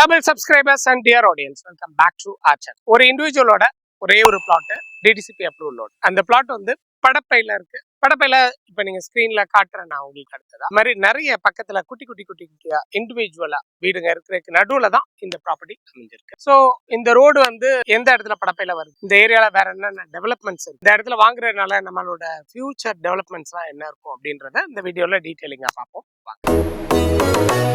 Tamil subscribers and dear audience welcome back to ஆச்சர் ஒரு இண்டிவிஜுவலோட ஒரே ஒரு பிளாட் டிடிசிபி அப்ரூவலோட அந்த பிளாட் வந்து படப்பையில இருக்கு. படப்பையில இப்ப நீங்க ஸ்கிரீன்ல காட்டுறேன் நான் உங்களுக்கு அடுத்ததா. அது மாதிரி நிறைய பக்கத்துல குட்டி குட்டி குட்டி குட்டியா இண்டிவிஜுவலா வீடுங்க இருக்கிறதுக்கு நடுவுல தான் இந்த ப்ராப்பர்ட்டி அமைஞ்சிருக்கு. சோ இந்த ரோடு வந்து எந்த இடத்துல படப்பையில வருது? இந்த ஏரியால வேற என்னென்ன டெவலப்மெண்ட்ஸ் இருக்கு? இந்த இடத்துல வாங்குறதுனால நம்மளோட ஃபியூச்சர் டெவலப்மெண்ட்ஸ் எல்லாம் என்ன இருக்கும் அப்படின்றத இந்த வீடியோல டீட்டெயிலிங்கா பார்ப்போம். வாங்க.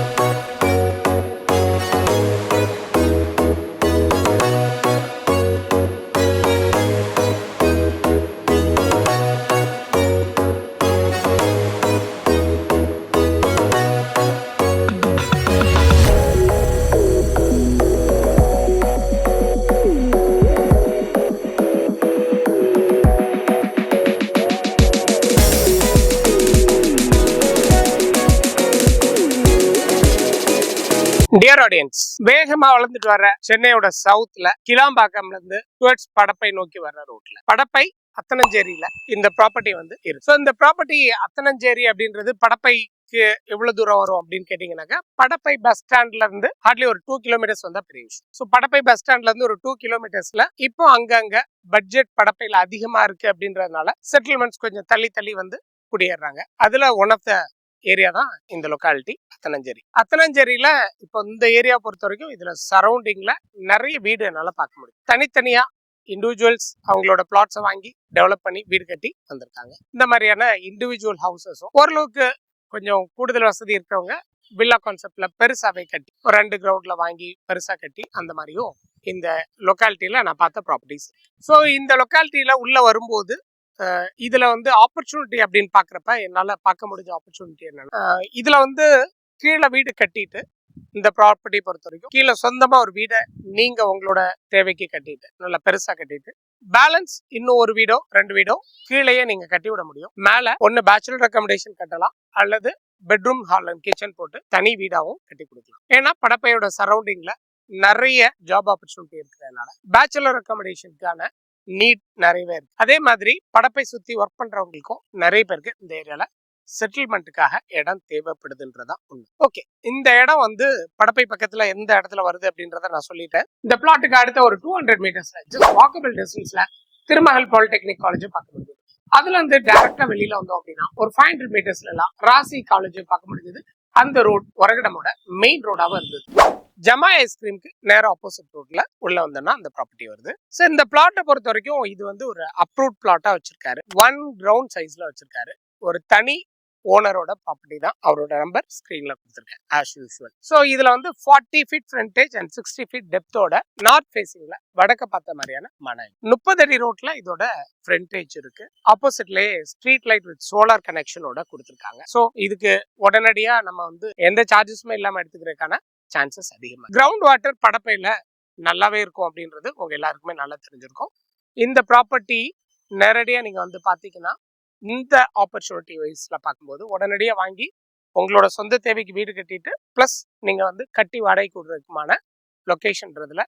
டியர் ஆடியன்ஸ் வேகமா வளர்ந்துட்டு வர சென்னையோட சவுத்ல கிளாம்பாக்கம்ல இருந்து டுவர்ட்ஸ் படப்பை நோக்கி வர்ற ரோட்ல படப்பை அத்தனஞ்சேரியில இந்த ப்ராப்பர்ட்டி வந்து இருக்கு. ஸோ இந்த ப்ராப்பர்ட்டி அத்தனஞ்சேரி அப்படின்றது படப்பைக்கு எவ்வளவு தூரம் வரும் அப்படின்னு கேட்டீங்கன்னாக்கா படப்பை பஸ் ஸ்டாண்ட்ல இருந்து ஹார்ட்லி ஒரு டூ கிலோமீட்டர்ஸ் வந்தா பெரிய விஷயம். ஸோ படப்பை பஸ் ஸ்டாண்ட்ல இருந்து ஒரு டூ கிலோமீட்டர்ஸ்ல இப்போ அங்கங்க பட்ஜெட் படப்பையில அதிகமா இருக்கு அப்படின்றதுனால செட்டில்மெண்ட்ஸ் கொஞ்சம் தள்ளி தள்ளி வந்து குடியேறாங்க. அதுல ஒன் ஆஃப் த ஏரியா தான் இந்த லொக்காலிட்டி அத்தனஞ்சேரி அத்தனஞ்சேரியில இப்போ இந்த ஏரியா பொறுத்த வரைக்கும் இதுல சரௌண்டிங்ல நிறைய வீடு என்னால் பார்க்க முடியும். தனித்தனியா இண்டிவிஜுவல்ஸ் அவங்களோட பிளாட்ஸை வாங்கி டெவலப் பண்ணி வீடு கட்டி வந்திருக்காங்க. இந்த மாதிரியான இண்டிவிஜுவல் ஹவுசஸும் ஓரளவுக்கு கொஞ்சம் கூடுதல் வசதி இருக்கிறவங்க வில்லா கான்செப்ட்ல பெருசாவே கட்டி ஒரு ரெண்டு கிரவுண்ட்ல வாங்கி பெருசாக கட்டி அந்த மாதிரியும் இந்த லொக்காலிட்டியில் நான் பார்த்த ப்ராப்பர்ட்டிஸ் ஸோ இந்த லொக்காலிட்டியில் உள்ளே வரும்போது இதுல வந்து ஆப்பர்ச்சுனிட்டி அப்படின்னு பாக்குறப்ப என்னால பார்க்க முடிஞ்ச ஆப்பர்ச்சுனிட்டி என்னன்னா இதில் இதுல வந்து கீழே வீடு கட்டிட்டு இந்த ப்ராப்பர்ட்டி பொறுத்த வரைக்கும் கீழே சொந்தமா ஒரு வீடை நீங்க உங்களோட தேவைக்கு கட்டிட்டு நல்லா பெருசா கட்டிட்டு பேலன்ஸ் இன்னும் ஒரு வீடோ ரெண்டு வீடோ கீழேயே நீங்க கட்டி விட முடியும். மேல ஒன்னு பேச்சுலர் அக்காமடேஷன் கட்டலாம் அல்லது பெட்ரூம் ஹால் அண்ட் கிச்சன் போட்டு தனி வீடாகவும் கட்டி கொடுக்கலாம். ஏன்னா படப்பையோட சரௌண்டிங்ல நிறைய ஜாப் ஆப்பர்ச்சுனிட்டி இருக்கிறதுனால பேச்சுலர் அக்காமடேஷனுக்கான நீட் நிறையவே இருக்கு. அதே மாதிரி படப்பை சுத்தி ஒர்க் பண்றவங்களுக்கும் நிறைய பேருக்கு இந்த ஏரியால செட்டில்மெண்ட்டுக்காக இடம் தேவைப்படுதுன்றதா உண்மை. ஓகே இந்த இடம் வந்து படப்பை பக்கத்துல எந்த இடத்துல வருது அப்படின்றத நான் சொல்லிட்டேன். இந்த பிளாட்டுக்கு அடுத்த ஒரு டூ ஹண்ட்ரட் மீட்டர்ஸ்ல ஜஸ்ட் வாக்கபிள் டிஸ்டன்ஸ்ல திருமகள் பாலிடெக்னிக் காலேஜ் பார்க்க முடியுது. அதுல இருந்து டைரக்டா வெளியில வந்தோம் அப்படின்னா ஒரு ஃபைவ் ஹண்ட்ரட் மீட்டர்ஸ்ல எல்லாம் ராசி காலேஜ் பார்க்க முடிஞ்சது. அந்த ரோட் உரகடமோட மெயின் ரோடாவும் இருந்தது. ஜமா ஐஸ்கிரீம்க்கு நேரம் ஆப்போசிட் ரோட்ல உள்ள வந்தோம்னா அந்த ப்ராப்பர்ட்டி வருது. ஸோ இந்த பிளாட்டை பொறுத்த வரைக்கும் இது வந்து ஒரு அப்ரூவ்ட் பிளாட்டா வச்சிருக்காரு. ஒன் கிரவுண்ட் சைஸ்ல வச்சிருக்காரு. ஒரு தனி ஓனரோட ப்ராப்பர்ட்டி தான் அவரோட நம்பர் ஸ்க்ரீன்ல கொடுத்துருக்கேன் ஆஸ் யூஸ்வல் ஸோ இதுல வந்து forty feet frontage and sixty feet டெப்த்தோட north ஃபேசிங்ல வடக்க பார்த்த மாதிரியான மனை முப்பது அடி ரோட்ல இதோட ஃப்ரண்டேஜ் இருக்கு. ஆப்போசிட்லயே ஸ்ட்ரீட் லைட் வித் சோலார் கனெக்ஷனோட கொடுத்துருக்காங்க. ஸோ இதுக்கு உடனடியா நம்ம வந்து எந்த சார்ஜஸுமே இல்லாம எடுத்துக்கிறதுக்கான சான்சஸ் அதிகமாக கிரவுண்ட் வாட்டர் படப்பையில் நல்லாவே இருக்கும் அப்படின்றது உங்க எல்லாருக்குமே நல்லா தெரிஞ்சிருக்கும். இந்த ப்ராப்பர்ட்டி நேரடியாக நீங்கள் வந்து பார்த்தீங்கன்னா இந்த ஆப்பர்ச்சுனிட்டி வைஸில் பார்க்கும்போது உடனடியாக வாங்கி உங்களோட சொந்த தேவைக்கு வீடு கட்டிட்டு ப்ளஸ் நீங்கள் வந்து கட்டி வாடகைக்கு விடுறதுக்குமான லொகேஷன்றதுல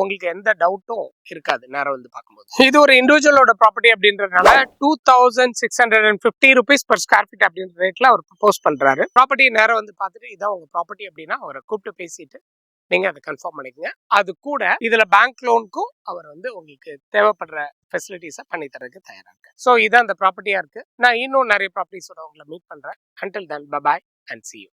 உங்களுக்கு எந்த டவுட்டும் இருக்காது நேரம் வந்து பார்க்கும்போது. இது ஒரு இண்டிவிஜுவலோட ப்ராப்பர்ட்டி அப்படின்றதுனால two thousand six hundred and fifty rupees per square feet அப்படின்ற ரேட்ல அவர் ப்ரப்போஸ் பண்றாரு. ப்ராப்பர்ட்டி நேரம் வந்து பார்த்துட்டு இதான் உங்க ப்ராப்பர்ட்டி அப்படின்னா அவரை கூப்பிட்டு பேசிட்டு நீங்க அதை கன்ஃபார்ம் பண்ணிக்கங்க. அது கூட இதுல பேங்க் லோனுக்கும் அவர் வந்து உங்களுக்கு தேவைப்படுற ஃபெசிலிட்டிஸை பண்ணி தரதுக்கு தயாரா இருக்கு ஸோ இதான் அந்த ப்ராப்பர்ட்டியா இருக்கு. நான் இன்னும் நிறைய ப்ராப்பர்ட்டிஸோட உங்களை மீட் பண்றேன். Until then bye bye and see you